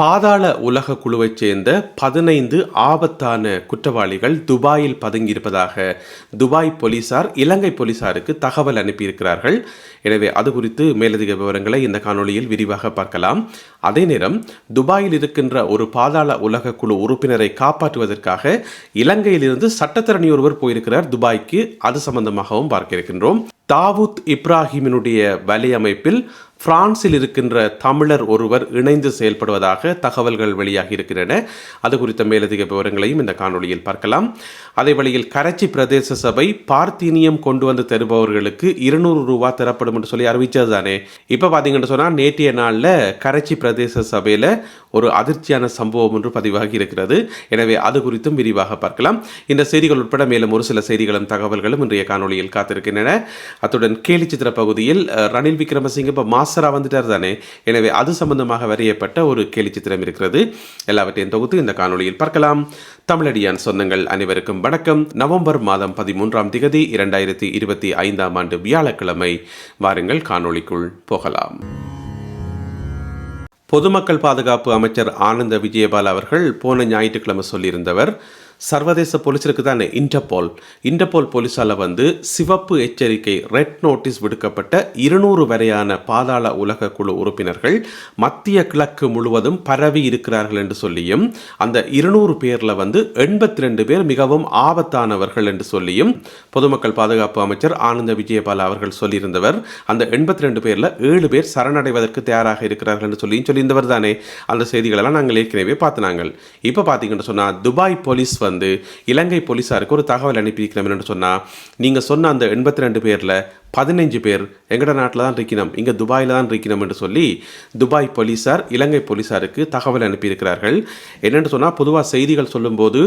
பாதாள உலக குழுவைச் சேர்ந்த பதினைந்து ஆபத்தான குற்றவாளிகள் துபாயில் பதுங்கியிருப்பதாக துபாய் போலீசார் இலங்கை போலீசாருக்கு தகவல் அனுப்பியிருக்கிறார்கள். எனவே அது குறித்து மேலதிக விவரங்களை இந்த காணொலியில் விரிவாக பார்க்கலாம். அதே நேரம் துபாயில் இருக்கின்ற ஒரு பாதாள உலக குழு உறுப்பினரை காப்பாற்றுவதற்காக இலங்கையிலிருந்து சட்டத்தரணி ஒருவர் போயிருக்கிறார் துபாய்க்கு. அது சம்பந்தமாகவும் பார்க்க இருக்கின்றோம். தாவூத் இப்ராஹிமினுடைய வலையமைப்பில் பிரான்சில் இருக்கின்ற தமிழர் ஒருவர் இணைந்து செயல்படுவதாக தகவல்கள் வெளியாகி இருக்கின்றன. அது குறித்த மேலதிக விவரங்களையும் இந்த காணொளியில் பார்க்கலாம். அதே வழியில் கரைச்சி பிரதேச சபை பார்த்தீனியம் கொண்டு வந்து தருபவர்களுக்கு இருநூறு ரூபா தரப்படும் என்று சொல்லி அறிவித்தது தானே இப்போ பார்த்தீங்கன்னு சொன்னால் நேற்றைய நாளில் கரைச்சி பிரதேச சபையில் ஒரு அதிர்ச்சியான சம்பவம் ஒன்று பதிவாகி இருக்கிறது. எனவே அது குறித்தும் விரிவாக பார்க்கலாம். இந்த செய்திகள் உட்பட மேலும் ஒரு சில செய்திகளும் தகவல்களும் இன்றைய காணொளியில் காத்திருக்கின்றன. அத்துடன் கேலி சித்திர பகுதியில் ரணில் விக்ரமசிங்க இப்போ மாஸ்டராக வந்துட்டார் தானே? எனவே அது சம்பந்தமாக வரையப்பட்ட ஒரு கேலி சித்திரம் இருக்கிறது. எல்லாவற்றையும் தொகுத்து இந்த காணொளியில் பார்க்கலாம். தமிழடியான் சொந்தங்கள் அனைவருக்கும் வணக்கம். நவம்பர் மாதம் பதிமூன்றாம் திகதி இரண்டாயிரத்தி இருபத்தி ஐந்தாம் ஆண்டு வியாழக்கிழமை. வாருங்கள் காணொளிக்குள் போகலாம். பொதுமக்கள் பாதுகாப்பு அமைச்சர் ஆனந்த விஜயபால் அவர்கள் போன ஞாயிற்றுக்கிழமை சொல்லியிருந்தவர் சர்வதேச போலீஸிற்கு தானே இன்டர்போல். இன்டர்போல் போலீஸால் வந்து சிவப்பு எச்சரிக்கை ரெட் நோட்டீஸ் விடுக்கப்பட்ட இருநூறு வரையான பாதாள உலக குழு உறுப்பினர்கள் மத்திய கிழக்கு முழுவதும் பரவி இருக்கிறார்கள் என்று சொல்லியும் அந்த இருநூறு பேரில் வந்து எண்பத்தி ரெண்டு பேர் மிகவும் ஆபத்தானவர்கள் என்று சொல்லியும் பொதுமக்கள் பாதுகாப்பு அமைச்சர் ஆனந்த விஜயபால அவர்கள் சொல்லியிருந்தவர். அந்த எண்பத்தி ரெண்டு பேரில் ஏழு பேர் சரணடைவதற்கு தயாராக இருக்கிறார்கள் என்று சொல்லியும் சொல்லியிருந்தவர் தானே. அந்த செய்திகளெல்லாம் நாங்கள் ஏற்கனவே பார்த்தினாங்கள் இப்போ பார்த்தீங்கன்னு சொன்னால் துபாய் போலீஸ் வந்து வந்து இலங்கை போலீஸாருக்கு ஒரு தகவல் அனுப்பியிருக்கிறோம் என்று சொன்னால் நீங்கள் சொன்ன அந்த எண்பத்தி ரெண்டு பேரில் பதினைஞ்சு பேர் எங்கட நாட்டில் தான் இருக்கணும் இங்கே துபாயில் தான் இருக்கணும் என்று சொல்லி துபாய் போலீஸார் இலங்கை போலீஸாருக்கு தகவல் அனுப்பியிருக்கிறார்கள். என்னென்னு சொன்னால் பொதுவாக செய்திகள் சொல்லும்போது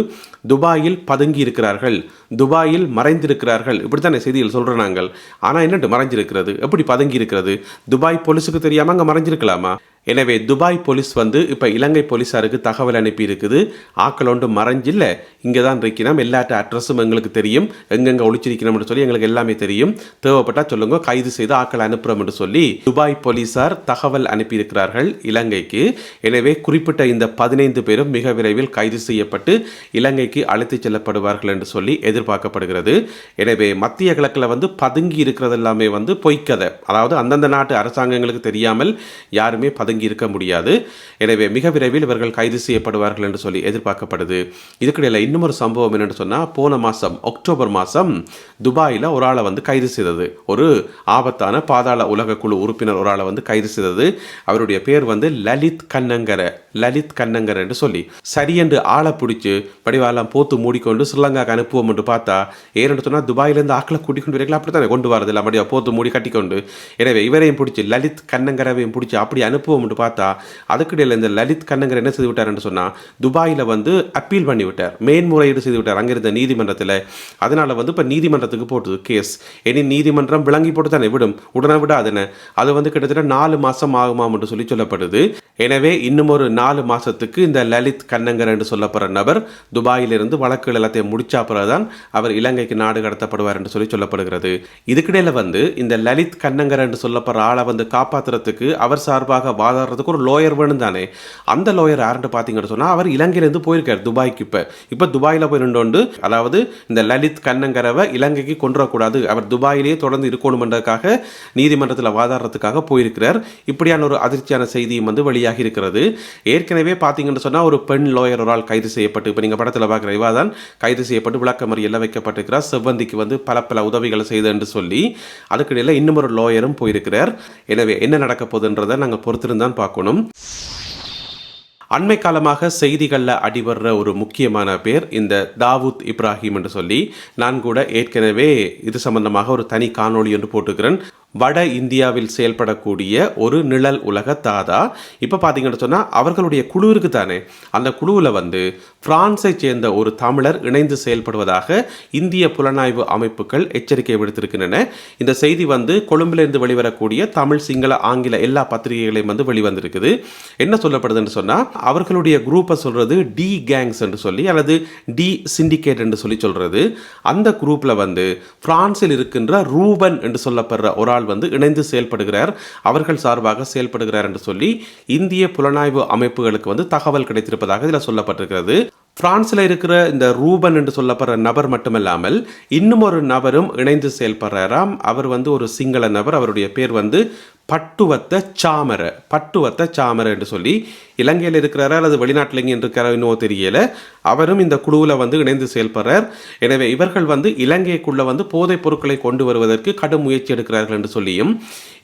துபாயில் பதுங்கி இருக்கிறார்கள் துபாயில் மறைந்திருக்கிறார்கள் இப்படி தானே செய்திகள் சொல்கிறோம் நாங்கள். ஆனால் என்னென்று மறைஞ்சிருக்கிறது எப்படி பதுங்கி இருக்கிறது? துபாய் போலீஸுக்கு தெரியாமல் அங்கே மறைஞ்சிருக்கலாமா? எனவே துபாய் போலீஸ் வந்து இப்போ இலங்கை போலீஸாருக்கு தகவல் அனுப்பி இருக்குது ஆக்கள் மறைஞ்சில்ல. இங்கே தான் இருக்கணும் எல்லாட்ட அட்ரஸும் எங்களுக்கு தெரியும். எங்கெங்கே ஒழிச்சிருக்கிறோம்னு சொல்லி எங்களுக்கு எல்லாமே தெரியும். தேவைப்பட்டால் சொல்லுங்க. கைது செய்து ஆக்கள் அனுப்புகிறோம்னு சொல்லி துபாய் போலீஸார் தகவல் அனுப்பியிருக்கிறார்கள் இலங்கைக்கு. எனவே குறிப்பிட்ட இந்த பதினைந்து பேரும் மிக விரைவில் கைது செய்யப்பட்டு இலங்கைக்கு அழைத்துச் செல்லப்படுவார்கள் என்று சொல்லி எதிர்பார்க்கப்படுகிறது. எனவே மத்திய கிழக்கில் வந்து பதுங்கி இருக்கிறது எல்லாமே வந்து பொய்க்கதை. அதாவது அந்தந்த நாட்டு அரசாங்கங்களுக்கு தெரியாமல் யாருமே பதுங்கி இருக்க முடியாது. எனவே மிக விரைவில் இவர்கள் கைது செய்யப்படுவார்கள் என்று சொல்லி எதிர்பார்க்கப்படுது. இதுக்கிடையில் இன்னும் ஒரு சம்பவம் என்னென்னு சொன்னால் போன மாதம் அக்டோபர் மாதம் துபாயில் ஒரு ஆளை வந்து கைது செய்தது. ஒரு ஆபத்தான பாதாள உலக குழு உறுப்பினர் ஒரு ஆளை வந்து கைது செய்தது. அவருடைய பேர் வந்து லலித் கண்ணங்கர லலித் கண்ணங்கர் என்று சொல்லி. சரியென்று ஆளை பிடிச்சி படிவாலாம் போத்து மூடிக்கொண்டு ஸ்ரீலங்காக்கு அனுப்புவோம் என்று பார்த்தா ஏன்னு சொன்னால் துபாயிலேருந்து ஆக்களை கூட்டிக் கொண்டு வரீங்களா அப்படி தானே கொண்டு வரது இல்லை அப்படியே போத்து மூடி கட்டிக்கொண்டு. எனவே இவரையும் பிடிச்சி லலித் கண்ணங்கரவையும் பிடிச்சி அப்படி அனுப்புவோம் என்று பார்த்தா அதுக்கிடையில் இந்த லலித் கண்ணங்கர் என்ன செய்து விட்டார்னு சொன்னால் துபாயில் வந்து அப்பீல் பண்ணி விட்டார் மேன்முறையீடு செய்து விட்டார் அங்கிருந்த நீதிமன்றத்தில். அதனால் வந்து இப்போ நீதிமன்றத்துக்கு போட்டது கேஸ் இனி நீதிமன்றம் விளங்கி போட்டு தானே விடும். உடனே விடாதுன்னு அது வந்து கிட்டத்தட்ட நாலு மாதம் ஆகுமாம் என்று சொல்லி சொல்லப்படுது. எனவே இன்னும் ஒரு நாலு மாதத்துக்கு இந்த லலித் கண்ணங்கர் என்று சொல்லப்படுற நபர் துபாயிலிருந்து வழக்குகள் எல்லாத்தையும் முடிச்சா பிறகுதான் அவர் இலங்கைக்கு நாடு கடத்தப்படுவார் என்று சொல்லி சொல்லப்படுகிறது. இதுக்கிடையில் வந்து இந்த லலித் கண்ணங்கர் என்று சொல்லப்படுற ஆளை வந்து காப்பாற்றுறதுக்கு அவர் சார்பாக வாதாடுறதுக்கு ஒரு லோயர் வேணும் தானே? அந்த லோயர் யாருன்னு பார்த்தீங்கன்னு சொன்னால் அவர் இலங்கையிலேருந்து போயிருக்கார் துபாய்க்கு இப்போ. இப்போ துபாயில் போய் நின்று அதாவது இந்த லலித் கண்ணங்கரவை இலங்கைக்கு கொண்டு வரக்கூடாது அவர் துபாயிலேயே தொடர்ந்து இருக்கணுமென்றதுக்காக நீதிமன்றத்தில் வாதாடுறதுக்காக போயிருக்கிறார். இப்படியான ஒரு அதிர்ச்சியான செய்தியும் வந்து வெளியாகி இருக்கிறது. ஏற்கனவே பார்த்தீங்கன்னு சொன்னால் ஒரு பெண் லோயர் ஒரு ஆள் கைது செய்யப்பட்டு இப்போ நீங்கள் படத்தில் பார்க்குற இவா தான் கைது செய்யப்பட்டு விளக்கமறி எல்லாம் வைக்கப்பட்டிருக்கிறார். செவ்வந்திக்கு வந்து பல பல உதவிகளை செய்து என்று சொல்லி அதுக்கிடையில் இன்னும் ஒரு லோயரும் போயிருக்கிறார். எனவே என்ன நடக்க போகுதுன்றதை நாங்கள் பொறுத்திருந்த தான் பார்க்கணும். அண்மை காலமாக செய்திகளில் அடிவர்ற ஒரு முக்கியமான பேர் இந்த தாவூத் இப்ராஹிம் என்று சொல்லி நான் கூட ஏற்கனவே இது சம்பந்தமாக ஒரு தனி காணொளி என்று போட்டுக்கிறேன் வட இந்தியாவில் செயல்படக்கூடிய ஒரு நிழல் உலக தாதா. இப்போ பார்த்தீங்கன்னு சொன்னால் அவர்களுடைய குழு இருக்குது தானே அந்த குழுவில் வந்து பிரான்ஸை சேர்ந்த ஒரு தமிழர் இணைந்து செயல்படுவதாக இந்திய புலனாய்வு அமைப்புகள் எச்சரிக்கை விடுத்திருக்கின்றன. இந்த செய்தி வந்து கொழும்பிலிருந்து வெளிவரக்கூடிய தமிழ் சிங்கள ஆங்கில எல்லா பத்திரிகைகளையும் வந்து வெளிவந்திருக்குது. என்ன சொல்லப்படுதுன்னு சொன்னால் அவர்களுடைய குரூப்பை சொல்கிறது டி கேங்ஸ் என்று சொல்லி அல்லது டி சிண்டிகேட் என்று சொல்லி சொல்கிறது அந்த குரூப்பில் வந்து பிரான்சில் இருக்கின்ற ரூபன் என்று சொல்லப்படுற ஒரு ஆள் ஆள் வந்து இணைந்து செயல்படுகிறார். அவர்கள் சார்பாக செயல்படுகிறார் என்று சொல்லி இந்திய புலனாய்வு அமைப்புகளுக்கு வந்து தகவல் கிடைத்திருப்பதாக இதில் சொல்லப்பட்டிருக்கிறது. பிரான்ஸில் இருக்கிற இந்த ரூபன் என்று சொல்லப்படுற நபர் மட்டுமல்லாமல் இன்னும் ஒரு நபரும் இணைந்து செயல்படுறாராம். அவர் வந்து ஒரு சிங்கள நபர். அவருடைய பேர் வந்து பட்டுவத்த சாமர பட்டுவத்த சாமர என்று சொல்லி இலங்கையில் இருக்கிறாரா அல்லது வெளிநாட்டில் எங்கே இருக்கிறாரோ இன்னும் தெரியல. அவரும் இந்த குழுவில் வந்து இணைந்து செயல்படுறார். எனவே இவர்கள் வந்து இலங்கைக்குள்ளே வந்து போதைப் பொருட்களை கொண்டு வருவதற்கு கடும் முயற்சி எடுக்கிறார்கள் என்று சொல்லியும்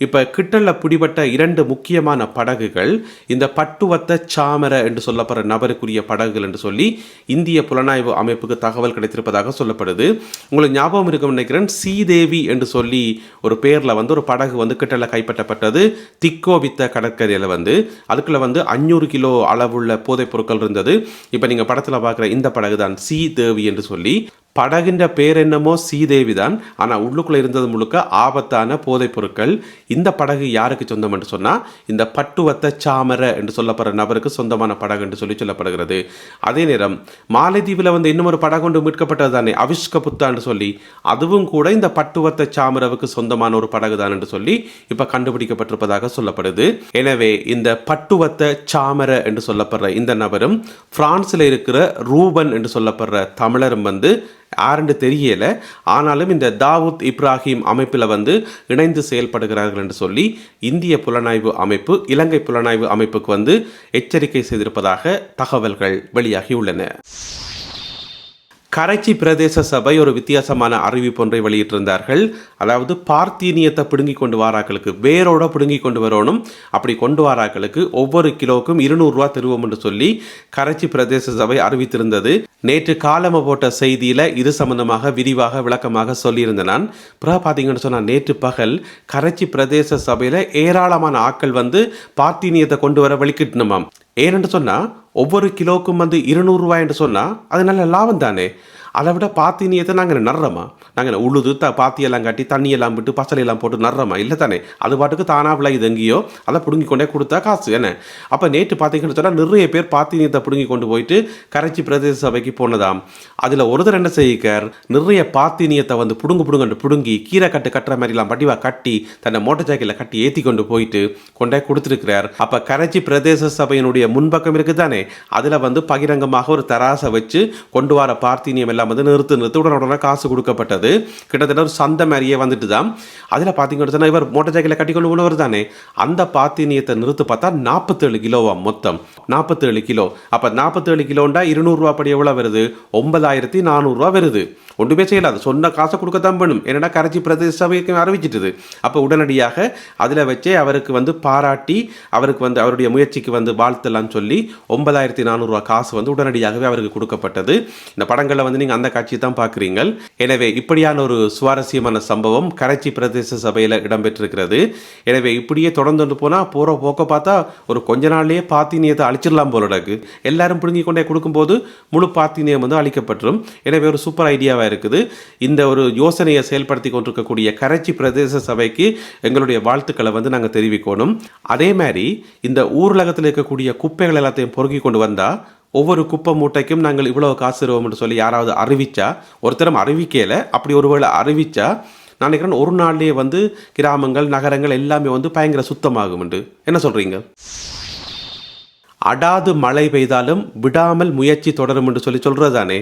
இப்போ கிட்டல்ல பிடிபட்ட இரண்டு முக்கியமான படகுகள் இந்த பட்டுவத்த சாமர என்று சொல்லப்படுற நபருக்குரிய படகுகள் என்று சொல்லி இந்திய புலனாய்வு அமைப்புக்கு தகவல் கிடைத்திருப்பதாக சொல்லப்படுது. உங்களுக்கு ஞாபகம் இருக்கும் நினைக்கிறேன். சீதேவி என்று சொல்லி ஒரு பேரில் வந்து ஒரு படகு வந்து கிட்டல்ல கைப்பற்றப்பட்டது. திக்கோவித்த கடற்கரையில் வந்து. அதுக்குள்ளே வந்து அஞ்சூறு கிலோ அளவுள்ள போதைப் பொருட்கள் இருந்தது. இப்போ நீங்கள் படத்தில் பார்க்குற இந்த படகு தான் சி தேவி என்று சொல்லி படகின்ற பேர் என்னமோ சீதேவி தான் ஆனால் உள்ளுக்குள்ளே இருந்தது முழுக்க ஆபத்தான போதைப் பொருட்கள். இந்த படகு யாருக்கு சொந்தம் என்று சொன்னால் இந்த பட்டுவத்த சாமர என்று சொல்லப்படுற நபருக்கு சொந்தமான படகு என்று சொல்லி சொல்லப்படுகிறது. அதே நேரம் மாலைதீவில் வந்து இன்னும் ஒரு படகு ஒன்று மீட்கப்பட்டது தானே அவிஷ்க புத்தான்னு சொல்லி அதுவும் கூட இந்த பட்டுவத்த சாமரவுக்கு சொந்தமான ஒரு படகு தான் என்று சொல்லி இப்போ கண்டுபிடிக்கப்பட்டிருப்பதாக சொல்லப்படுது. எனவே இந்த பட்டுவத்த சாமர என்று சொல்லப்படுற இந்த நபரும் பிரான்ஸில் இருக்கிற ரூபன் என்று சொல்லப்படுற தமிழரும் வந்து யாருன்னு தெரியல. ஆனாலும் இந்த தாவூத் இப்ராஹிம் அமைப்பில் வந்து இணைந்து செயல்படுகிறார்கள் என்று சொல்லி இந்திய புலனாய்வு அமைப்பு இலங்கை புலனாய்வு அமைப்புக்கு வந்து எச்சரிக்கை செய்திருப்பதாக தகவல்கள் வெளியாகியுள்ளன கரைச்சி பிரதேச சபை ஒரு வித்தியாசமான அறிவிப்பு ஒன்றை வெளியிட்டிருந்தார்கள். அதாவது பார்த்தீனியத்தை பிடுங்கி கொண்டு வாராக்களுக்கு வேரோட பிடுங்கி கொண்டு வரணும் அப்படி கொண்டு வாராக்களுக்கு ஒவ்வொரு கிலோவுக்கும் இருநூறுவா தருவோம் என்று சொல்லி கரைச்சி பிரதேச சபை அறிவித்திருந்தது. நேற்று காலம போட்ட செய்தியில் இது சம்பந்தமாக விரிவாக விளக்கமாக சொல்லியிருந்தேன் நான் பிறகு பார்த்தீங்கன்னு சொன்னால் நேற்று பகல் கரைச்சி பிரதேச சபையில் ஏராளமான ஆட்கள் வந்து பார்த்தீனியத்தை கொண்டு வர வெளிக்கிட்டணுமாம் ஏனென்று சொன்னால் ஒவ்வொரு கிலோக்கும் வந்து இருநூறுவாய் என்று சொன்னால் அது நல்ல லாபம் தானே? அதை விட பாத்தினியத்தை நாங்கள் நடுறோமா நாங்கள் உழுது த பாத்தியெல்லாம் கட்டி தண்ணியெல்லாம் விட்டு பசலையெல்லாம் போட்டு நடுறோமா இல்லை தானே. அது பாட்டுக்கு தானா விளையுது எங்கேயோ. அதை பிடுங்கி கொண்டே கொடுத்தா காசு என்ன? அப்போ நேற்று பார்த்தீங்கன்னு சொன்னால் நிறைய பேர் பாத்தினியத்தை பிடுங்கி கொண்டு போயிட்டு கரைச்சி பிரதேச சபைக்கு போனதாம். அதில் ஒருத்தர் என்ன செய்யிக்கார்? நிறைய பாத்தினியத்தை வந்து பிடுங்கு பிடுங்கண்டு பிடுங்கி கீரை கட்டு கட்டுற மாதிரிலாம் பட்டிவா கட்டி தன்னை மோட்டர் சைக்கிளில் கட்டி ஏற்றி கொண்டு போயிட்டு கொண்டே கொடுத்துருக்கிறார். அப்போ கரைச்சி பிரதேச சபையினுடைய முன்பக்கம் இருக்குது தானே அதில் வந்து பகிரங்கமாக ஒரு தராசை வச்சு கொண்டு வர பார்த்தினியம் எல்லாம் வந்து நிறுத்து நிறுத்து. உடனே காசு கொடுக்கப்பட்டது. கிட்டத்தட்ட ஒரு சந்தை மாதிரியே வந்துட்டு தான் அதில் பார்த்தீங்கன்னா இவர் மோட்டர் சைக்கிளை கட்டிக்கொண்டு உள்ளவர் தானே. அந்த பாத்தினியத்தை நிறுத்து பார்த்தா நாற்பத்தேழு கிலோவா மொத்தம். நாற்பத்தேழு கிலோ. அப்போ நாற்பத்தேழு கிலோண்டா இருநூறுரூவா படி எவ்வளோ வருது? ஒன்பதாயிரத்தி நானூறுரூவா வருது. ஒன்றுமே செய்யலாது சொன்ன காசை கொடுக்க தான் பண்ணும் என்னடா கரைச்சி பிரதேச சபைக்கு அறிவிச்சிட்டுது? அப்போ உடனடியாக அதில் வச்சே அவருக்கு வந்து பாராட்டி அவருக்கு வந்து அவருடைய முயற்சிக்கு வந்து வாழ்த்தலாம் சொல்லி ஒன்பதாயிரத்தி நானூறுரூவா காசு வந்து உடனடியாகவே அவருக்கு கொடுக்கப்பட்டது. இந்த படங்களில் வந்து நீங்கள் அந்த காட்சியை தான் பார்க்குறீங்க எனவே இப்படியான ஒரு சுவாரஸ்யமான சம்பவம் கரைச்சி பிரதேச சபையில் இடம்பெற்றிருக்கிறது. எனவே இப்படியே தொடர்ந்து கொண்டு போனால் போகிற போக்க பார்த்தா ஒரு கொஞ்ச நாள்லேயே பாத்தினியத்தை அழிச்சிடலாம் போல எல்லாரும் பிடுங்கி கொண்டே கொடுக்கும்போது முழு பாத்தினியம் வந்து அழிக்கப்பட்டுரும். எனவே ஒரு சூப்பர் ஐடியாவாக இருக்குது. இந்த ஒரு யோசனையை செயல்படுத்தி கொண்டிருக்கக்கூடிய கரைச்சி பிரதேச சபைக்கு எங்களுடைய வாழ்த்துக்களை வந்து நாங்கள் தெரிவிக்கணும். அதே மாதிரி இந்த ஊர்லகத்தில் இருக்கக்கூடிய குப்பைகள் எல்லாத்தையும் பொறுக்கி கொண்டு வந்தால் ஒவ்வொரு குப்பை மூட்டைக்கும் நாங்கள் இவ்வளவு காசு தருவோம்னு சொல்லி யாராவது அறிவிச்சா ஒருத்தரம் அறிவிக்கல அப்படி ஒருவேளை அறிவிச்சா நான் நினைக்கிறேன் ஒரு நாள்லேயே வந்து கிராமங்கள் நகரங்கள் எல்லாமே வந்து பயங்கர சுத்தமாகும் என்ன சொல்றீங்க? அடாது மழை பெய்தாலும் விடாமல் முயற்சி தொடரும் என்று சொல்லி சொல்கிறது தானே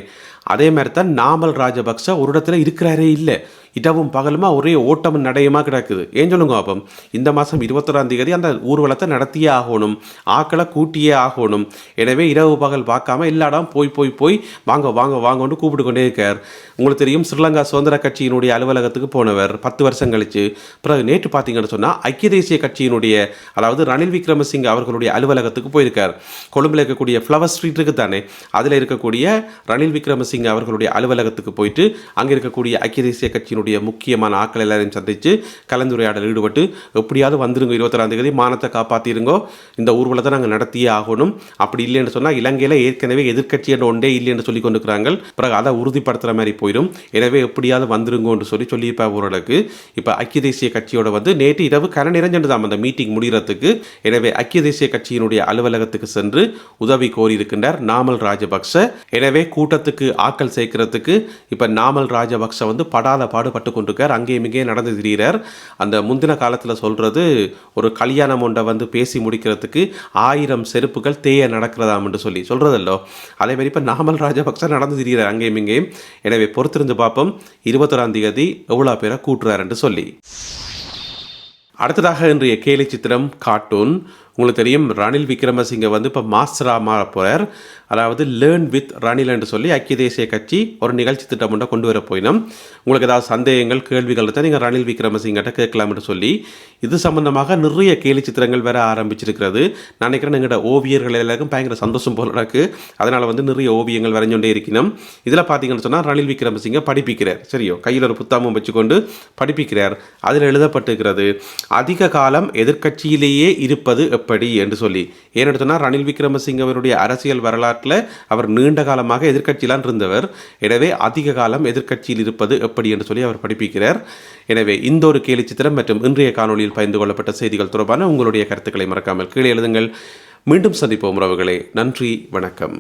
அதே மாதிரி தான் நாமல் ராஜபக்ச ஒரு இடத்துல இருக்கிறாரே இல்லை. இடவும் பகலுமா ஒரே ஓட்டமும் நடையுமா கிடக்குது. ஏன் சொல்லுங்க அப்போ இந்த மாதம் இருபத்தொராம் தேதி அந்த ஊர்வலத்தை நடத்தியே ஆகணும். ஆக்களை கூட்டியே ஆகணும். எனவே இரவு பகல் பார்க்காம எல்லா இடம் போய் போய் போய் வாங்க வாங்க வாங்கன்னு கூப்பிட்டு கொண்டே இருக்கார். உங்களுக்கு தெரியும் ஸ்ரீலங்கா சுதந்திர கட்சியினுடைய அலுவலகத்துக்கு போனவர் பத்து வருஷம் கழிச்சு. பிறகு நேற்று பார்த்தீங்கன்னு சொன்னால் ஐக்கிய தேசிய கட்சியினுடைய அதாவது ரணில் விக்ரமசிங்க அவர்களுடைய அலுவலகத்துக்கு போயிருக்கார். கொழும்பில் இருக்கக்கூடிய ஃப்ளவர் ஸ்ட்ரீட்டுக்கு தானே அதில் இருக்கக்கூடிய ரணில் விக்ரமசிங்க அவர்களுடைய அலுவலகத்துக்கு போயிட்டு அங்கே இருக்கக்கூடிய ஐக்கிய தேசிய கட்சியினுடைய முக்கியமான ஆட்கள் எல்லாரையும் சந்தித்து கலந்துரையாடல் ஈடுபட்டு எப்படியாவது வந்துருங்க இருபத்தொராம் தேதி மானத்தை காப்பாற்றிருங்கோ இந்த ஊர்வலத்தை நாங்கள் நடத்தியே ஆகணும். அப்படி இல்லைன்னு சொன்னால் இலங்கையில் ஏற்கனவே எதிர்கட்சி என்ற ஒன்றே இல்லைன்னு சொல்லி கொண்டிருக்கிறாங்க பிறகு அதை உறுதிப்படுத்துகிற மாதிரி போயிடும். எனவே எப்படியாவது வந்துருங்கோன்னு சொல்லி சொல்லியிருப்பா ஓரளவுக்கு இப்போ ஐக்கிய தேசிய கட்சியோட வந்து நேற்று இரவு கன நிறைஞ்சது தான் அந்த மீட்டிங் முடிகிறதுக்கு. எனவே ஐக்கிய தேசிய கட்சியினுடைய அலுவலகத்துக்கு சென்று உதவி கோரியிருக்கின்றார் நாமல் ராஜபக்ச. எனவே கூட்டத்துக்கு ஆட்கள் சேர்க்கறதுக்கு இப்போ நாமல் ராஜபக்ச வந்து படாத பாடு பாடுபட்டு கொண்டிருக்கார். அங்கேயும் இங்கேயும் நடந்து திரிகிறார் அந்த முந்தின காலத்தில் சொல்கிறது ஒரு கல்யாணம் ஒன்றை வந்து பேசி முடிக்கிறதுக்கு ஆயிரம் செருப்புகள் தேய நடக்கிறதாம் என்று சொல்லி சொல்கிறதல்லோ அதே மாதிரி இப்போ நாமல் ராஜபக்ச நடந்து திரிகிறார் அங்கேயும் இங்கேயும். எனவே பொறுத்திருந்து பார்ப்போம். இருபத்தொராம் தேதி எவ்வளோ பேரை கூட்டுறார் என்று சொல்லி. அடுத்ததாக இன்றைய கேலி சித்திரம் கார்ட்டூன். உங்களுக்கு தெரியும் ரணில் விக்ரமசிங்க வந்து இப்போ மாஸ்டராக மாற போகிறார் அதாவது லேர்ன் வித் ரணில் என்று சொல்லி ஐக்கிய தேசிய கட்சி ஒரு நிகழ்ச்சி திட்டம் ஒன்றை கொண்டு வர போயினோம். உங்களுக்கு ஏதாவது சந்தேகங்கள் கேள்விகள் தான் நீங்கள் ரணில் விக்ரமசிங்கிட்ட கேட்கலாம் என்று சொல்லி இது சம்பந்தமாக நிறைய கேலி சித்திரங்கள் வேற ஆரம்பிச்சிருக்கிறது. நான் நினைக்கிறேன் எங்களோட ஓவியர்கள் எல்லாருக்கும் பயங்கர சந்தோஷம் போல நடக்கு அதனால் வந்து நிறைய ஓவியங்கள் வரைஞ்சொண்டே இருக்கணும் இதில் பார்த்தீங்கன்னு சொன்னால் ரணில் விக்ரமசிங்கை படிப்பிக்கிறார். சரியோ கையில் ஒரு புத்தகமும் வச்சுக்கொண்டு படிப்பிக்கிறார். அதில் எழுதப்பட்டிருக்கிறது அதிக காலம் எதிர்க்கட்சியிலேயே இருப்பது எப்படி? என்று சொல்லி. ஏன்னு சொன்னால் ரணில் விக்ரமசிங்கவருடைய அரசியல் அரசியல் வரலாற்றில் அவர் நீண்ட காலமாக எதிர்க்கட்சியிலான் இருந்தவர். எனவே அதிக காலம் எதிர்கட்சியில் இருப்பது எப்படி என்று சொல்லி அவர் படிப்பிக்கிறார். எனவே இந்த ஒரு கேலி சித்திரம் மற்றும் இன்றைய காணொளியில் பகிர்ந்து கொள்ளப்பட்ட செய்திகள் தொடர்பான உங்களுடைய கருத்துக்களை மறக்காமல் கீழே எழுதுங்கள். மீண்டும் சந்திப்போம் உறவுகளே. நன்றி வணக்கம்.